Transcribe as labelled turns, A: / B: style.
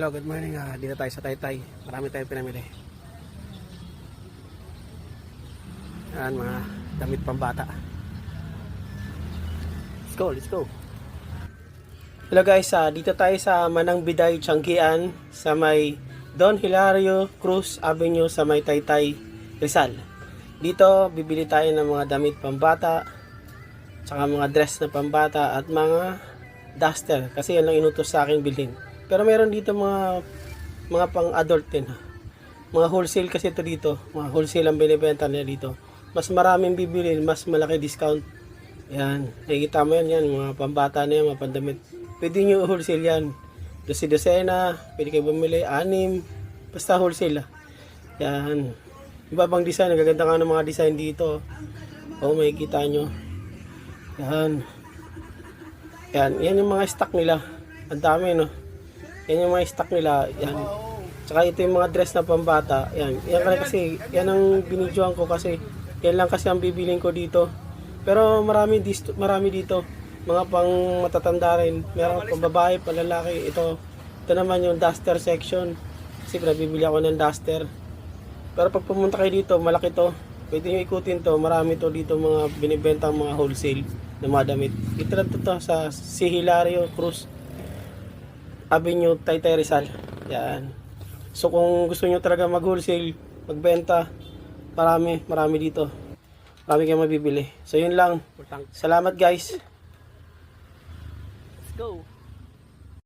A: Hello, good morning. Ah, dito tayo sa Taytay. Marami tayong pinamili. Yan, mga damit pambata. Let's go, let's go. Hello guys, ah, dito tayo sa Manang Biday, Changian sa may Don Hilario Cruz Avenue sa may Taytay, Rizal. Dito, bibili tayo ng mga damit pambata, tsaka mga dress na pambata at mga duster kasi yan lang inutos sa akin bilhin. Pero meron dito mga mga pang adult din. Mga wholesale kasi ito dito. Mga wholesale ang binibenta nila dito. Mas maraming bibili, mas malaki discount. Yan. Nakikita mo yan, yan. Mga pambata na yan, mga pandamit. Pwede nyo wholesale yan. Dosi dosena, pwede kayo bumili, anim. Basta wholesale ah. Yan. Iba bang design, nagaganda nga ng mga design dito. Oh, makikita nyo. Yan. Yan, yan yung mga stock nila. Ang dami, no? Yan yung mga stock nila. Yan. Tsaka ito yung mga dress na pambata. Yan. Yan kasi, yan ang binidyoan ko kasi yan lang kasi ang bibiling ko dito. Pero marami, dito, marami dito. Mga pang matatanda rin. Meron pang babae, pang lalaki. Ito, ito naman yung duster section. Kasi nabibili ako ng duster. Pero pag pumunta kayo dito, malaki to. Pwede nyo ikutin to. Marami to dito mga binibentang mga wholesale na mga damit. Ito lang to, to sa si Hilario Cruz Avenue, Taytay Rizal. Yan. So kung gusto nyo talaga mag-wholesale, magbenta, marami, marami dito. Marami kayong mabibili. So yun lang. Salamat guys. Let's go.